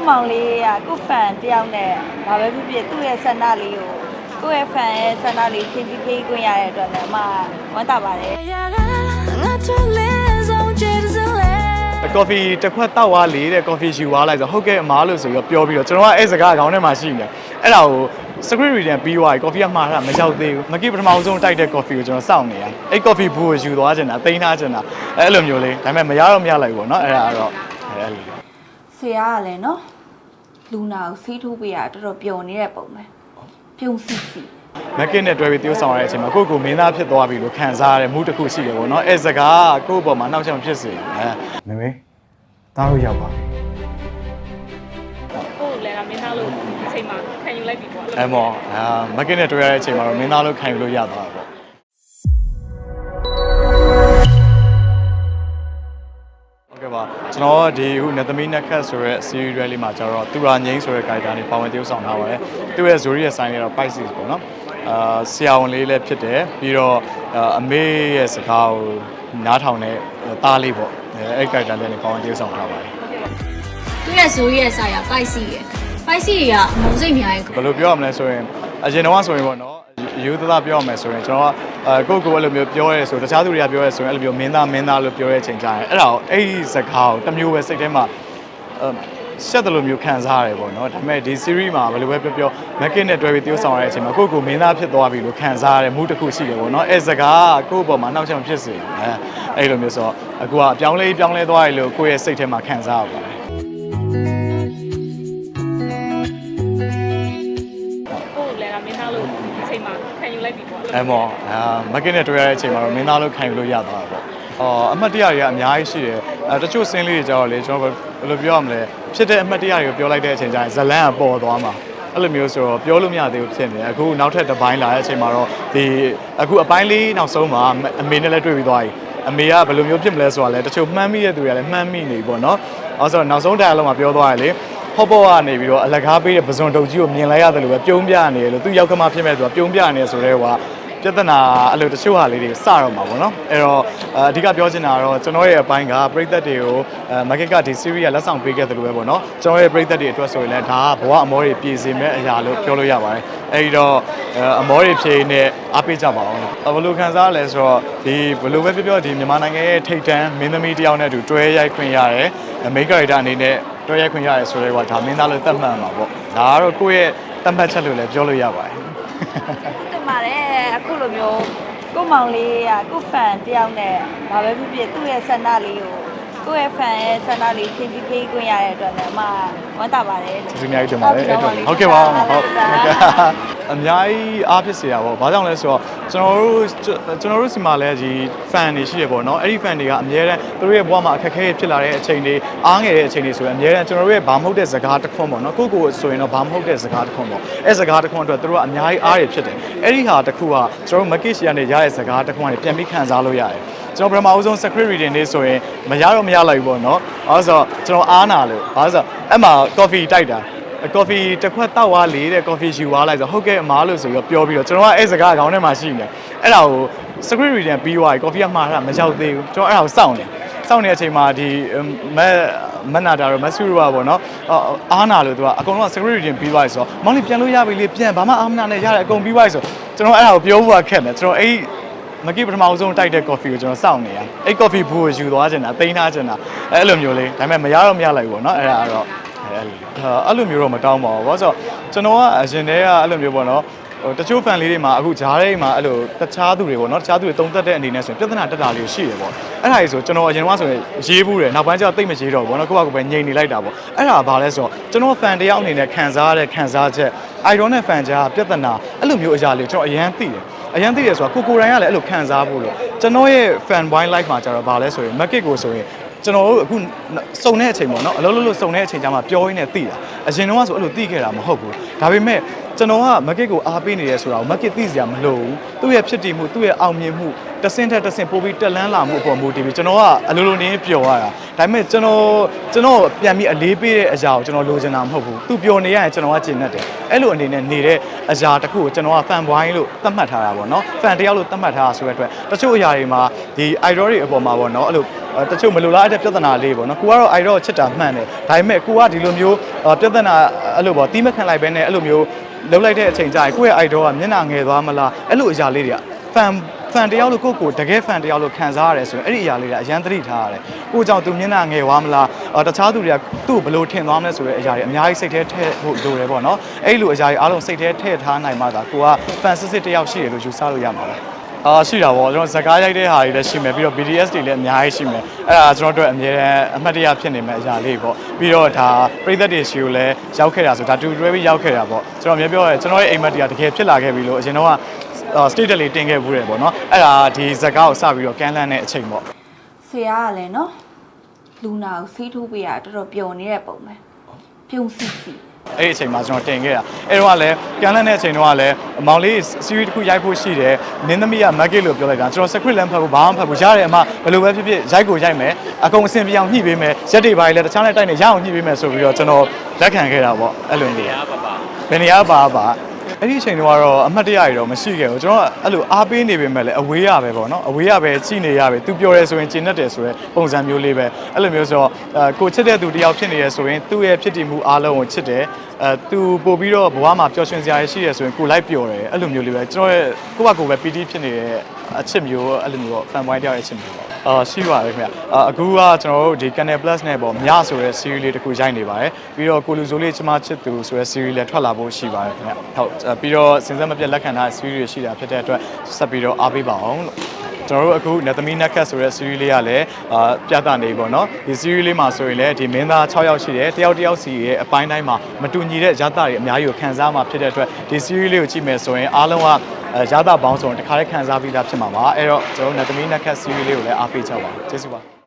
ကိုမောင်လေးကကိုဖန်တယောက်နဲ့ဘာပဲဖြစ်ဖြစ်သူ့ရဲ့ဆန္ဒလေးကိုကိုယ့်ရဲ့ဖန်ရဲ့ဆန္ဒလေးဖြည့်ဖြည့်ပေးခွင့်ရတဲ့အတွက်လည်းအမဝမ်းသာပါတယ်။ coffee တစ်ခွက်တောက်သွားလေတဲ့ coffee ယူသွားလိုက်ဆိုဟုတ်ကဲ့အမားလို့ဆိုပြီးတော့ပြောပြီးတော့ကျွန်တော်ကအဲ့စကားခေါင်းထဲမှာရှိနေတယ်။အဲ့ဒါကို script reading ပြီးသွားပြီ coffee ကမှားတာမရောက်သေးဘူး။မကိပထမအောင်ဆုံးတိုက်တဲ့ coffee ကိုကျွန်တော်စောင့်နေရတယ်။အဲ့ coffee ဘူးကိုယူသွားချင်တာ၊တိန်းထားချင်တာအဲ့လိုမျိုးလေးဒါပေမဲ့မရတော့မရလိုက်ဘူးပေါ့နော်အဲ့ဒါကတော့အဲ့လိုဆရာကလည်းနော် လူနာကိုဆေးထိုးပေးရတော်တော်ပျော်နေတဲ့ပုံပဲပြုံးစီစီမက်ကင်းနဲ့တွဲပြီးတိုးဆောင်ရတဲ့အချိန်မှာကိုယ့်ကိုယ်မင်းသားဖြစ်သွားပြီလို့ခံစားရတဲ့မှုတစ်ခုရှိတယ်ပေါ့နော်အဲ့စကားကိုယ့်အပေါ်မှာနှောက်ချောင်ဖြစ်စေအဲမေမေတားလို့ရောက်ပါပြီကိုယ်လည်းကမင်းသားလို့အချိန်မှာခံယူလိုက်ပြီပေါ့အဲမောအာမက်ကင်းနဲ့တွဲရတဲ့အချိန်မှာတော့မင်းသားလို့ခံယူလို့ရသွားတာပေါ့ ကျွန်တော်ဒီခုနေသမီးနက်ခတ်ဆိုရဲ series တွေလေးမှာကျတော့သူရာငိမ့်ဆိုတဲ့ character နဲ့ပါဝင်တရုပ်ဆောင်ထားပါတယ်သူ့ရဲ့ Zuri ရဲ့ sign လေးတော့ Pisces ပေါ့နော်အာဆရာဝန်လေးလည်းဖြစ်တယ်ပြီးတော့အာအမေရဲ့စကားကိုနားထောင်တဲ့သားလေးပေါ့အဲအဲ့ character လေးနဲ့ပါဝင်တရုပ်ဆောင်ထားပါတယ်သူ့ရဲ့ဇိုးရဲ့စာရပိုက်စီရယ်ပိုက်စီရကအမုန်းစိတ်များရဲ့ဘယ်လိုပြောရမလဲဆိုရင်အရင်တော့ဆိုရင်ပေါ့နော် ယူသသားပြောရမယ်ဆိုရင်ကျွန်တော်ကအဲကိုယ့်ကိုယ်အဲ့လိုမျိုးပြောရဲဆိုတခြားသူတွေကပြောရဲဆိုရင်အဲ့လိုမျိုးမင်းသားမင်းသားလို့ပြောရဲချိန်ကြရင်အဲ့ဒါကိုအဲ့ဒီစကားကိုတစ်မျိုးပဲစိတ်ထဲမှာအဲရှက်တယ်လို့မျိုးခံစားရတယ်ပေါ့နော်ဒါပေမဲ့ဒီ series မှာဘယ်လိုပဲပြောပြောမက်ကင်းနဲ့တွဲပြီးတိုးဆောင်ရတဲ့အချိန်မှာကိုယ့်ကိုယ်မင်းသားဖြစ်သွားပြီလို့ခံစားရတဲ့မှုတစ်ခုရှိတယ်ပေါ့နော်အဲ့စကားကကိုယ့်အပေါ်မှာနှောက်ချောင်ဖြစ်စေအဲအဲ့လိုမျိုးဆိုတော့အခုကအပြောင်းလဲပြောင်းလဲသွားရလို့ကိုယ့်ရဲ့စိတ်ထဲမှာခံစားရပါတယ် အဲမောအာမက်ကင်းနဲ့တွေ့ရတဲ့အချိန်မှာတော့မင်းသားလို့ခံယူလို့ရသွားတာပေါ့အော်အမှတ်တရတွေကအများကြီးရှိတယ်အဲတချို့စင်းလေးတွေကြတော့လေကျွန်တော်ဘယ်လိုပြောရမလဲဖြစ်တဲ့အမှတ်တရတွေကိုပြောလိုက်တဲ့အချိန်ကျရင်ဇလန်းကပေါ်သွားမှာအဲ့လိုမျိုးဆိုတော့ပြောလို့မရသေးဘူးဖြစ်နေတယ်အခုနောက်ထပ်တစ်ပိုင်းလာတဲ့အချိန်မှာတော့ဒီအခုအပိုင်းလေးနောက်ဆုံးမှာအမေနဲ့လည်းတွေ့ပြီးသွားပြီအမေကဘယ်လိုမျိုးဖြစ်မလဲဆိုတာလဲတချို့မှန်းမိတဲ့သူတွေကလည်းမှန်းမိနေပြီပေါ့နော်အဲဆိုတော့နောက်ဆုံးတရားလုံးမှာပြောသွားရလေဟော့ဘောကနေပြီးတော့အလကားပေးတဲ့ပဇွန်တုတ်ကြီးကိုမြင်လိုက်ရတယ်လို့ပဲပြုံးပြနေတယ်လို့သူရောက်ခမဖြစ်မဲ့သူကပြုံးပြနေဆိုတဲ့ဟိုက ပြဿနာအဲ့လိုတချို့ဟာလေးတွေစတော့မှာပေါ့နော်အဲ့တော့အဓိကပြောချင်တာကတော့ကျွန်တော်ရဲ့အပိုင်းကပရိသတ်တွေကိုအဲ market ကဒီ series ကလက်ဆောင်ပေးခဲ့တယ်လို့ပဲပေါ့နော်ကျွန်တော်ရဲ့ပရိသတ်တွေအတွက်ဆိုရင်လည်းဒါကဘဝအမောတွေပြည်စင်မဲ့အရာလို့ပြောလို့ရပါတယ်အဲ့ဒီတော့အမောတွေဖြေနေအားပေးကြပါအောင်ဘယ်လိုခံစားရလဲဆိုတော့ဒီဘယ်လိုပဲပြောပြောဒီမြန်မာနိုင်ငံရဲ့ထိပ်တန်းမင်းသမီးတစ်ယောက်နဲ့အတူတွဲရိုက်ခွင့်ရတယ်မိတ်ကရီတာအနေနဲ့တွဲရိုက်ခွင့်ရတယ်ဆိုတော့ဒါမင်းသားလို့သတ်မှတ်မှာပေါ့ဒါကတော့ကိုယ့်ရဲ့သတ်မှတ်ချက်လို့လည်းပြောလို့ရပါတယ်တင် ပါတယ်အခုလိုမျိုးကိုမောင်လေးကကိုဖန်တယောက်နဲ့ဘာပဲဖြစ်ဖြစ်သူ့ရဲ့ဆန္ဒလေးကို ကိုယ့်ရဲ့ဖန်ရဲ့ဆန္ဒလေးဖြည့်ဆည်းပေးခွင့်ရတဲ့အတွက်လည်းအမဝမ်းသာပါတယ်ကျေးဇူးအများကြီးတင်ပါတယ်အဲ့တော့ဟုတ်ကဲ့ပါဟုတ်ဟုတ်ကဲ့အများကြီးအားဖြစ်စေတာပေါ့ဘာကြောင့်လဲဆိုတော့ကျွန်တော်တို့ကျွန်တော်တို့စီမှာလည်းဒီ fan တွေရှိရပေါ့နော်အဲ့ဒီ fan တွေကအများတန်းသူတို့ရဲ့ဘဝမှာအခက်အခဲဖြစ်လာတဲ့အချိန်တွေအားငယ်တဲ့အချိန်တွေဆိုရင်အများတန်းကျွန်တော်တို့ရဲ့ဘာမဟုတ်တဲ့စကားတစ်ခွန်းပေါ့နော်ကိုယ့်ကိုယ်ဆိုရင်တော့ဘာမဟုတ်တဲ့စကားတစ်ခွန်းပေါ့အဲ့စကားတစ်ခွန်းအတွက်သူတို့ကအများကြီးအားရဖြစ်တယ်အဲ့ဒီဟာတစ်ခုကကျွန်တော်တို့ market share နဲ့ရတဲ့စကားတစ်ခွန်းကနေပြန်ပြီးခံစားလို့ရတယ် ကျွန်တော်ပထမအဦးဆုံး secret reading လေးဆိုရင်မရတော့မရလိုက်ဘူးပေါ့နော်အဲဆိုတော့ကျွန်တော်အားနာလို့ဘာလို့ဆိုတော့အဲ့မှာ coffee တိုက်တာကော်ဖီတစ်ခွက်တောက်သွားလေတဲ့ကော်ဖီယူသွားလိုက်ဆိုဟုတ်ကဲ့အမားလို့ဆိုပြီးတော့ပြောပြီးတော့ကျွန်တော်ကအဲ့စကားအကောင်းထဲမှာရှိနေတယ်အဲ့ဒါကို script reading ပြီးသွားပြီကော်ဖီကမှားတာမရောက်သေးဘူးကျွန်တော်အဲ့ဒါကိုစောင့်နေစောင့်နေတဲ့အချိန်မှာဒီမက်မက်နာတာရောမက်ဆူရောပေါ့နော်အားနာလို့သူကအကုန်လုံးက script reading ပြီးသွားပြီဆိုတော့မောင်လေးပြန်လို့ရပြီလေပြန်ဘာမှအားမနာနဲ့ရတယ်အကုန်ပြီးသွားပြီဆိုကျွန်တော်အဲ့ဒါကိုပြောဖို့ကခက်တယ်ကျွန်တော်အဲ့ မကိပထမအောင်ဆုံးတိုက်တဲ့ coffee ကိုကျွန်တော်စောင့်နေရအဲ့ coffee ဘူးကိုယူသွားချင်တာတိန်းထားချင်တာအဲ့လိုမျိုးလေးဒါပေမဲ့မရတော့မရလိုက်ဘူးပေါ့နော်အဲ့ဒါကတော့အဲ့လိုအဲ့လိုမျိုးတော့မတောင်းပါဘူး။ဘာလို့ဆိုတော့ကျွန်တော်ကအရင်တည်းကအဲ့လိုမျိုးပေါ့နော်ဟိုတချို့ fan လေးတွေမှာအခုဂျားထဲမှာအဲ့လိုတခြားသူတွေပေါ့နော်တခြားသူတွေတုံးသက်တဲ့အနေနဲ့ဆိုရင်ပြဿနာတက်တာလေးရှိတယ်ပေါ့အဲ့ဒါကြီးဆိုကျွန်တော်အရင်ကဆိုရင်ရေးဘူးတယ်နောက်ပိုင်းကျတော့တိတ်မရေးတော့ဘူးပေါ့နော်ကိုယ့်ဘာကိုယ်ပဲငြိမ်နေလိုက်တာပေါ့အဲ့ဒါဘာလဲဆိုတော့ကျွန်တော် fan တယောက်အနေနဲ့ခံစားရတဲ့ခံစားချက် iron နဲ့ fan ကြားပြဿနာအဲ့လိုမျိုးအရာလေးကျွန်တော်အရန်သိတယ် အရန်သိတယ်ဆိုတာကိုကိုယ်တိုင်ကလည်းအဲ့လိုခံစားဖို့လို့ကျွန်တော်ရဲ့ fan boy life မှာကျတော့ဘာလဲဆိုရင် market ကိုဆိုရင်ကျွန်တော်တို့အခုစုံတဲ့အချိန်ပေါ့နော်အလုံးလုံးလို့စုံတဲ့အချိန်ကျမှပြောရင်းနဲ့သိတာအရင်တော့ဆိုအဲ့လိုသိခဲ့တာမဟုတ်ဘူးဒါပေမဲ့ကျွန်တော်က market ကိုအားပေးနေရဲဆိုတာကို market သိစရာမလိုဘူးသူ့ရဲ့ဖြစ်တည်မှုသူ့ရဲ့အောင်မြင်မှု တဆင့်ထက်တဆင့်ပို့ပြီးတက်လန်းလာမှုအပေါ်မူတည်ပြီးကျွန်တော်ကအလိုလိုနေပျော်ရတာဒါပေမဲ့ကျွန်တော်ကျွန်တော်ပြန်ပြီးအလေးပေးတဲ့အရာကိုကျွန်တော်လိုချင်တာမဟုတ်ဘူးသူပျော်နေရရင်ကျွန်တော်ကကျင်တတ်တယ်အဲ့လိုအနေနဲ့နေတဲ့အရာတစ်ခုကိုကျွန်တော်က fan boy လို့သတ်မှတ်ထားတာပေါ့နော် fan တယောက်လို့သတ်မှတ်ထားတာဆိုတဲ့အတွက်တချို့အရာတွေမှာဒီ idol တွေအပေါ်မှာပေါ့နော်အဲ့လိုအဲတချို့မလိုလားတဲ့ပြဿနာလေးပေါ့နော်ကိုကတော့ idol ကိုချစ်တာမှန်တယ်ဒါပေမဲ့ကိုကဒီလိုမျိုးအဲပြဿနာအဲ့လိုပေါ့တီးမခံလိုက်ပဲနဲ့အဲ့လိုမျိုးလှုပ်လိုက်တဲ့အချိန်ကျရင်ကိုယ့်ရဲ့ idol ကမျက်နှာငယ်သွားမလားအဲ့လိုအရာလေးတွေက fan ဖန်တယောက်လို့ကိုယ့်ကိုတကယ်ဖန်တယောက်လို့ခံစားရတယ်ဆိုရင်အဲ့ဒီအရာလေးကအရန်သတိထားရတယ်။ကိုကြောင့်သူမျက်နှာငယ်သွားမလားအော်တခြားသူတွေကသူ့ကိုဘယ်လိုထင်သွားမလဲဆိုတဲ့အရာတွေအများကြီးစိတ်ထဲထည့်ဖို့လိုတယ်ပေါ့နော်။အဲ့လိုအရာတွေအားလုံးစိတ်ထဲထည့်ထားနိုင်မှသာကိုကဖန်စစ်စစ်တယောက်ရှိတယ်လို့ယူဆလို့ရမှာပါ။အာရှိတာပေါ့ကျွန်တော်ဇကားရိုက်တဲ့ဟာတွေလည်းရှိမယ်ပြီးတော့ BDS တွေလည်းအများကြီးရှိမယ်အဲ့ဒါကျွန်တော်တို့အများနဲ့အမှတ်တရဖြစ်နေမယ့်အရာလေးပေါ့ပြီးတော့ဒါပြည်သက်တွေရှိကိုလည်းရောက်ခဲ့တာဆိုဒါတူတွဲပြီးရောက်ခဲ့တာပေါ့ကျွန်တော်အများပြောရဲကျွန်တော်ရဲ့အိမ်မက်တွေကတကယ်ဖြစ်လာခဲ့ပြီလို့အရင်တော့က state တက်လေးတင်ခဲ့ဘူးတယ်ပေါ့နော်အဲ့ဒါဒီဇက်ကားကိုစပြီးတော့ကန်လန့်တဲ့အချိန်ပေါ့ဆရာကလည်းနော်လူနာကိုဆေးထိုးပေးရတော်တော်ပျော်နေတဲ့ပုံပဲပြုံးစီစီအဲ့ဒီအချိန်မှာကျွန်တော်တင်ခဲ့တာအဲ့တော့ကလည်းကန်လန့်တဲ့အချိန်တော့ကလည်းမောင်လေး series တစ်ခုရိုက်ဖို့ရှိတယ်နင်းသမီးက market လို့ပြောလိုက်တာကျွန်တော် script လည်းမဖတ်ဘူးဘာမှမဖတ်ဘူးရတယ်အမဘယ်လိုပဲဖြစ်ဖြစ်ရိုက်ကိုရိုက်မယ်အကုန်အဆင်ပြေအောင်ညှိပေးမယ်ရက်တွေပါလေတခြားနဲ့တိုက်နေရအောင်ညှိပေးမယ်ဆိုပြီးတော့ကျွန်တော်လက်ခံခဲ့တာပေါ့အဲ့လိုနေဘယ်နေရာပါပါ အဲ့ဒီအချိန်တုန်းကတော့အမှတ်တရတွေတော့မရှိခဲ့ဘူးကျွန်တော်ကအဲ့လိုအားပေးနေပေမဲ့လည်းအဝေးရပဲပေါ့နော်အဝေးရပဲကြည်နေရပဲသူပြောရဲဆိုရင်ကျင်တတ်တယ်ဆိုရဲပုံစံမျိုးလေးပဲအဲ့လိုမျိုးဆိုတော့အဲကိုချစ်တဲ့သူတယောက်ဖြစ်နေရဆိုရင်သူ့ရဲ့ဖြစ်တည်မှုအားလုံးကိုချစ်တယ်အဲသူပို့ပြီးတော့ဘဝမှာပျော်ရွှင်စရာရှိရဆိုရင်ကိုလိုက်ပျော်တယ်အဲ့လိုမျိုးလေးပဲကျွန်တော်ရဲ့ကိုယ့်ဘကိုယ်ပဲပီတိဖြစ်နေတဲ့အချစ်မျိုးအဲ့လိုမျိုးပေါ့ fan boy တယောက်ရဲ့အချစ်မျိုးပေါ့ အာရှိပါတယ်ခင်ဗျအာအခုကကျွန်တော်တို့ဒီ Canal Plus နဲ့ပေါ့မြဆိုတဲ့ series လေးတစ်ခုရိုက်နေပါတယ်ပြီးတော့ကိုလူစိုးလေးချမချစ်သူဆိုတဲ့ series လေးထွက်လာဖို့ရှိပါတယ်ခင်ဗျဟုတ်အဲပြီးတော့စင်စက်မပြတ်လက်ခံထားတဲ့ series တွေရှိတာဖြစ်တဲ့အတွက်ဆက်ပြီးတော့အားပေးပါအောင်လို့ ကျွန်တော်တို့အခုနသမီနက်ခတ်ဆိုတဲ့ series လေးကလည်းအာပြသနေပေါ့နော်ဒီ series လေးမှာဆိုရင်လည်းဒီမင်းသား6ယောက်ရှိတယ်တယောက်တယောက်စီရဲ့အပိုင်းတိုင်းမှာမတူညီတဲ့ရသတွေအများကြီးကိုခံစားမှာဖြစ်တဲ့အတွက်ဒီ series လေးကိုကြည့်မယ်ဆိုရင်အားလုံးကအဲရသပေါင်းစုံတစ်ခါတည်းခံစားပြီးသားဖြစ်မှာပါအဲ့တော့ကျွန်တော်တို့နသမီနက်ခတ် series လေးကိုလည်းအားပေးကြပါကျေးဇူးပါ